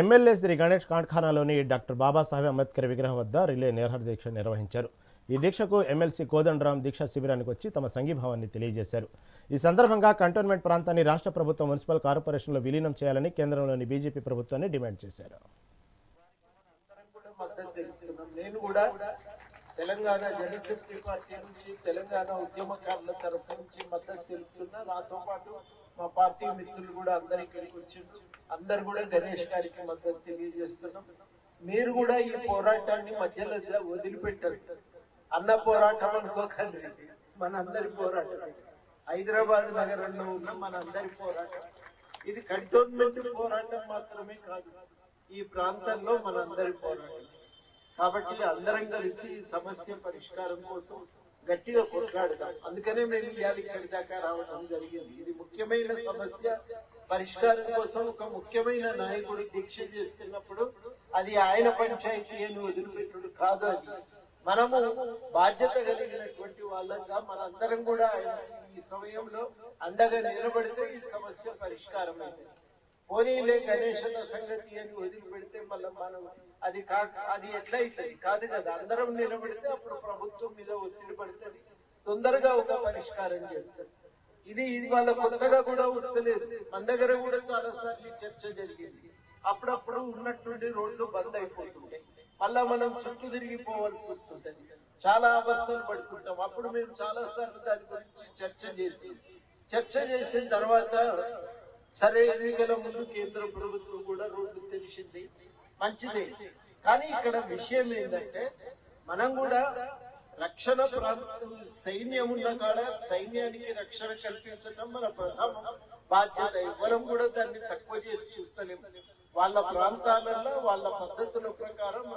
MLA Shri Ganesh కాంట్ఖానాలోని doctor Babasaheb Ambedkar విగ్రహం వద్ద రిలే నిరహార దీక్ష నిర్వహించారు. ఈ దీక్షకు ఎమ్మెల్సీ కోదండరాం దీక్షా శిబిరానికి వచ్చి తమ సంఘీభావాన్ని తెలియజేశారు. ఈ సందర్భంగా కంటోన్మెంట్ ప్రాంతాన్ని రాష్ట్ర ప్రభుత్వం మున్సిపల్ కార్పొరేషన్లో విలీనం చేయాలని కేంద్రంలోని బీజేపీ ప్రభుత్వాన్ని డిమాండ్ చేశారు. నేను కూడా తెలంగాణ జనశక్తి పార్టీ నుంచి తెలంగాణ ఉద్యమకారుల తరఫు నుంచి మద్దతు తెలుపుతున్నా నాతో పాటు మా పార్టీ మిత్రులు కూడా అందరు ఇక్కడికి వచ్చిండ్రు అందరు కూడా గణేష్ గారికి మద్దతు తెలియజేస్తున్నాం. మీరు కూడా ఈ పోరాటాన్ని మధ్యలో వదిలిపెట్టరు. అన్న పోరాటం అనుకోకండి. మన అందరి పోరాటం. హైదరాబాద్ నగరంలో ఉన్న మన అందరి పోరాటం. ఇది కంటోన్మెంట్ పోరాటం మాత్రమే కాదు. ఈ ప్రాంతంలో మనందరి పోరాటం. కాబట్టి అందరం కలిసి సమస్య పరిష్కారం కోసం గట్టిగా కొట్లాడతాం అందుకనే మేము ఇవాళ ఇక్కడి దాకా రావడం జరిగింది. ఇది ముఖ్యమైన సమస్య. పరిష్కారం కోసం ఒక ముఖ్యమైన నాయకుడు దీక్ష చేస్తున్నప్పుడు అది ఆయన పంచాయతీ అని వదిలిపెట్టుడు కాదు అది. మనము బాధ్యత కలిగినటువంటి వాళ్ళంగా మనందరం కూడా ఈ సమయంలో అండగా నిలబడితే ఈ సమస్య పరిష్కారం అయింది పోనీలే గణేశన సంగతి అని వదిలిపెడితే మళ్ళీ మనం అది కా అది ఎట్లయితుంది కాదు కదా అందరం నిలబడితే అప్పుడు ప్రభుత్వం మీద ఒత్తిడి పడితే తొందరగా ఒక పరిష్కారం చేస్తారు. ఇది ఇది వాళ్ళ కొత్తగా కూడా వస్తలేదు. మన దగ్గర కూడా చాలా సార్లు చర్చ జరిగింది. అప్పుడప్పుడు ఉన్నటువంటి రోడ్లు బంద్ అయిపోతుంటాయి. మళ్ళా మనం చుట్టూ తిరిగిపోవాల్సి వస్తుంటది. చాలా అవస్థలు పడుతుంటాం. అప్పుడు మేము చాలా సార్లు దాని గురించి చర్చ చేసి చర్చ చేసిన తర్వాత సరే ఎన్నికల ముందు కేంద్ర ప్రభుత్వం కూడా రోడ్డు తెలిసింది మంచిదే. కానీ ఇక్కడ విషయం ఏంటంటే మనం కూడా రక్షణ ప్రాంతం సైన్యం ఉన్న కాడ సైన్యానికి రక్షణ కల్పించడం మన ప్రధాన బాధ్యత ఎవరం కూడా దాన్ని తక్కువ చేసి చూస్తలేము వాళ్ళ ప్రాంతాలలో వాళ్ళ పద్ధతుల ప్రకారం